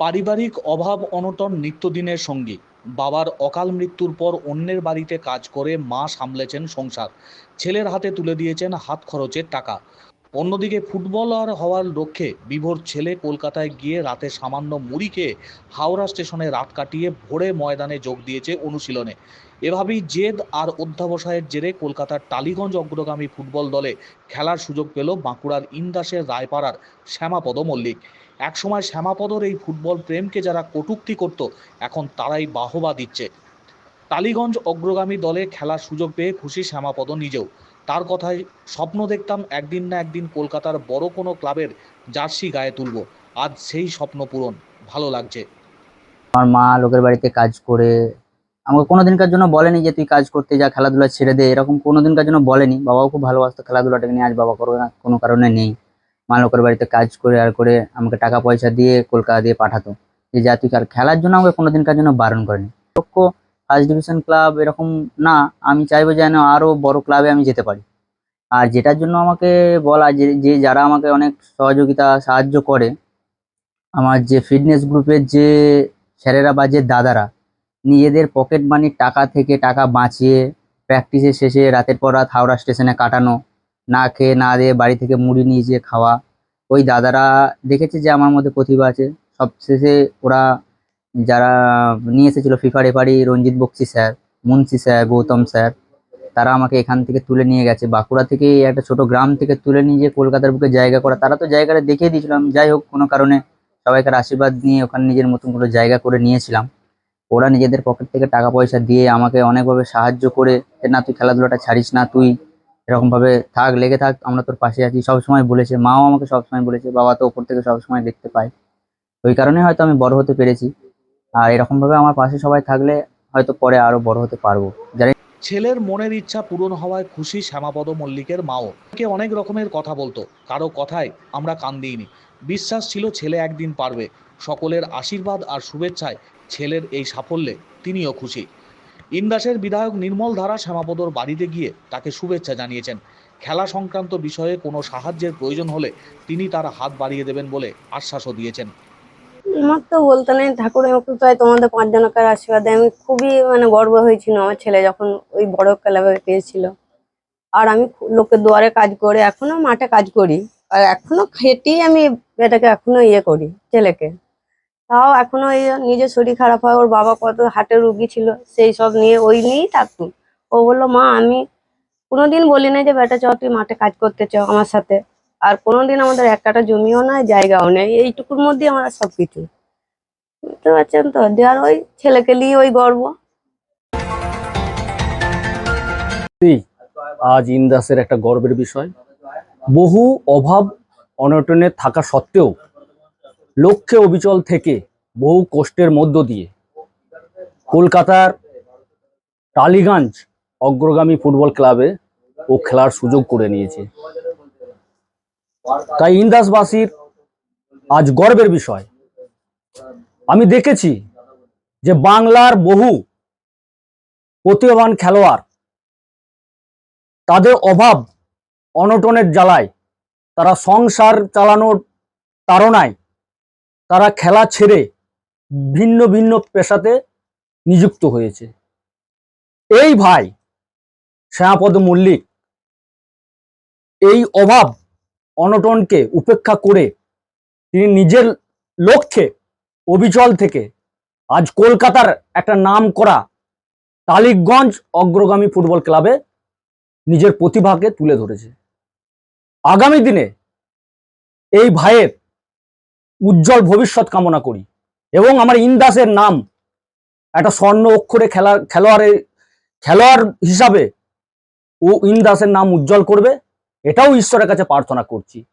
পারিবারিক অভাব অনটন নিত্যদিনের সঙ্গী। বাবার অকাল মৃত্যুর পর অন্যের বাড়িতে কাজ করে মা সামলেছেন সংসার। ছেলের হাতে তুলে দিয়েছেন হাত খরচের টাকা। অন্যদিকে ফুটবলার হওয়ার লক্ষ্যে বিভোর ছেলে কলকাতায় গিয়ে রাতে সামান্য মুড়ি খেয়ে হাওড়া স্টেশনে রাত কাটিয়ে ভোরে ময়দানে যোগ দিয়েছে অনুশীলনে। এভাবেই জেদ আর অধ্যাবসায়ের জেরে কলকাতার টালিগঞ্জ অগ্রগামী ফুটবল দলে খেলার সুযোগ পেল বাঁকুড়ার ইন্দাসের রায়পাড়ার শ্যামাপদ মল্লিক। একসময় শ্যামাপদর এই ফুটবল প্রেমকে যারা কটূক্তি করত, এখন তারাই বাহবা দিচ্ছে। টালিগঞ্জ অগ্রগামী দলে খেলার সুযোগ পেয়ে খুশি শ্যামাপদ নিজেও। তার কথায় স্বপ্ন দেখতাম একদিন না একদিন কলকাতার বড় কোনো ক্লাবের জার্সি গায়ে তুলব। আজ সেই স্বপ্ন পূরণ। ভালো লাগছে। আমার মা লোকের বাড়িতে কাজ করে। আমাকে কোনোদিনকার জন্য বলেনি যে তুই কাজ করতে যা, খেলাধুলা ছেড়ে দে। এরকম কোনোদিনকার জন্য বলেনি। বাবাও খুব ভালোবাসতো খেলাধুলাটাকে নিয়ে। আজ বাবা করো না, কোনো কারণে নেই। মা লোকের বাড়িতে কাজ করে আর করে আমাকে টাকা পয়সা দিয়ে কলকাতা দিয়ে পাঠাতো। যে যা তুই আর খেলার জন্য আমাকে কোনোদিনকার জন্য বারণ করেনি। লক্ষ্য ফার্স্ট ডিভিশন ক্লাব এরকম না, আমি চাইব যেন আরও বড় ক্লাবে আমি যেতে পারি। আর যেটার জন্য আমাকে বলা যে যে যারা আমাকে অনেক সহযোগিতা, সাহায্য করে, আমার যে ফিটনেস গ্রুপের যে স্যারেরা বা যে দাদারা, নিজেদের পকেট মানির টাকা থেকে টাকা বাঁচিয়ে প্র্যাকটিসের শেষে রাতের পর রাত হাওড়া স্টেশনে কাটানো না খেয়ে, না দিয়ে বাড়ি থেকে মুড়ি নিয়ে যেয়ে খাওয়া। ওই দাদারা দেখেছে যে আমার মধ্যে প্রতিভা আছে। সবশেষে ওরা যারা নিয়ে এসেছিল FIFA referee Ranjit Bakshi sir Munshi sir Gautam sir তারা আমাকে এখান থেকে তুলে নিয়ে গেছে। বাঁকুড়া থেকে একটা ছোট গ্রাম থেকে তুলে নিয়ে যে কলকাতার বুকে জায়গা করা। তারা তো জায়গাটা দেখিয়ে দিয়েছিলাম যাই হোক, কোনো কারণে সবাইকার আশীর্বাদ নিয়ে ওখানে নিজের মতন করে জায়গা করে নিয়েছিলাম। ওরা নিজেদের পকেট থেকে টাকা পয়সা দিয়ে আমাকে অনেকভাবে সাহায্য করে না, তুই খেলাধুলাটা ছাড়িস না, তুই এরকমভাবে থাক, লেগে থাক, আমরা তোর পাশে আছি। সবসময় বলেছে, মাও আমাকে সবসময় বলেছে, বাবা তো ওপর থেকে সবসময় দেখতে পায়। ওই কারণে হয়তো আমি বড় হতে পেরেছি। আর এরকমভাবে আমার পাশে সবাই থাকলে হয়তো পরে আরও বড় হতে পারব। জানি ছেলের মনের ইচ্ছা পূরণ হওয়ায় খুশি শ্যামাপদ মল্লিকের মাও। কে অনেক রকমের কথা বলতো। কারও কথায় আমরা কান দিইনি। বিশ্বাস ছিল ছেলে একদিন পারবে। সকলের আশীর্বাদ আর শুভেচ্ছায় ছেলের এই সাফল্যে তিনিও খুশি। ইন্দাসের বিধায়ক নির্মল ধারা শ্যামাপদর বাড়িতে গিয়ে তাকে শুভেচ্ছা জানিয়েছেন। খেলা সংক্রান্ত বিষয়ে কোনো সাহায্যের প্রয়োজন হলে তিনি তার হাত বাড়িয়ে দেবেন বলে আশ্বাসও দিয়েছেন। আমার তো বলতে নেই ঠাকুরের কৃপায় তোমাদের পাঁচজনকার আশীর্বাদে। আমি খুবই মানে গর্ব হয়েছিল আমার ছেলে যখন ওই বড় ক্লাবে পেয়েছিল। আর আমি লোকের দুয়ারে কাজ করে এখনও মাঠে কাজ করি। আর এখনও খেটেই আমি এটাকে এখনও ইয়ে করি ছেলেকে। তাও এখনও এই নিজের শরীর খারাপ হয়, ওর বাবা কত হার্টের রুগী ছিল, সেই সব নিয়ে ওই নিয়েই থাকতো। ও বলল, মা, আমি কোনোদিন বলি না যে, বেটা চ তুই মাঠে কাজ করতে চাও আমার সাথে। আর কোনোদিন আমাদের এক কাটা জমিও নাই, জায়গাও নেই, এইটুকুর মধ্যে আমরা সবকিছু। বুঝতে পারছেন তো? দেওয়ার ওই ছেলেকে নিয়ে ওই গর্ব। আজ ইন্দাসের একটা গর্বের বিষয়। বহু অভাব অনটনে থাকা সত্ত্বেও লক্ষ্যে অবিচল থেকে বহু কষ্টের মধ্য দিয়ে কলকাতার টালিগঞ্জ অগ্রগামী ফুটবল ক্লাবে ও খেলার সুযোগ করে নিয়েছে। তাই ইন্দাসবাসীর আজ গর্বের বিষয়। আমি দেখেছি যে বাংলার বহু প্রতিভাবান খেলোয়াড়, তাদের অভাব অনটনের জ্বালায় তারা সংসার চালানোর তাড়নায় তারা খেলা ছেড়ে ভিন্ন ভিন্ন পেশাতে নিযুক্ত হয়েছে। এই ভাই, শ্যামাপদ মল্লিক, এই অভাব অনটনকে উপেক্ষা করে তিনি নিজের লক্ষ্যে অবিচল থেকে আজ কলকাতার একটা নাম করা টালিগঞ্জ অগ্রগামী ফুটবল ক্লাবে নিজের প্রতিভাকে তুলে ধরেছে। আগামী দিনে এই ভাইয়ের উজ্জ্বল ভবিষ্যৎ কামনা করি। এবং আমার ইন্দাসের নাম একটা স্বর্ণ অক্ষরে খেলা খেলোয়াড়ের খেলোয়াড় হিসাবে ও ইন্দাসের নাম উজ্জ্বল করবে। এটাও ঈশ্বরের কাছে প্রার্থনা করছি।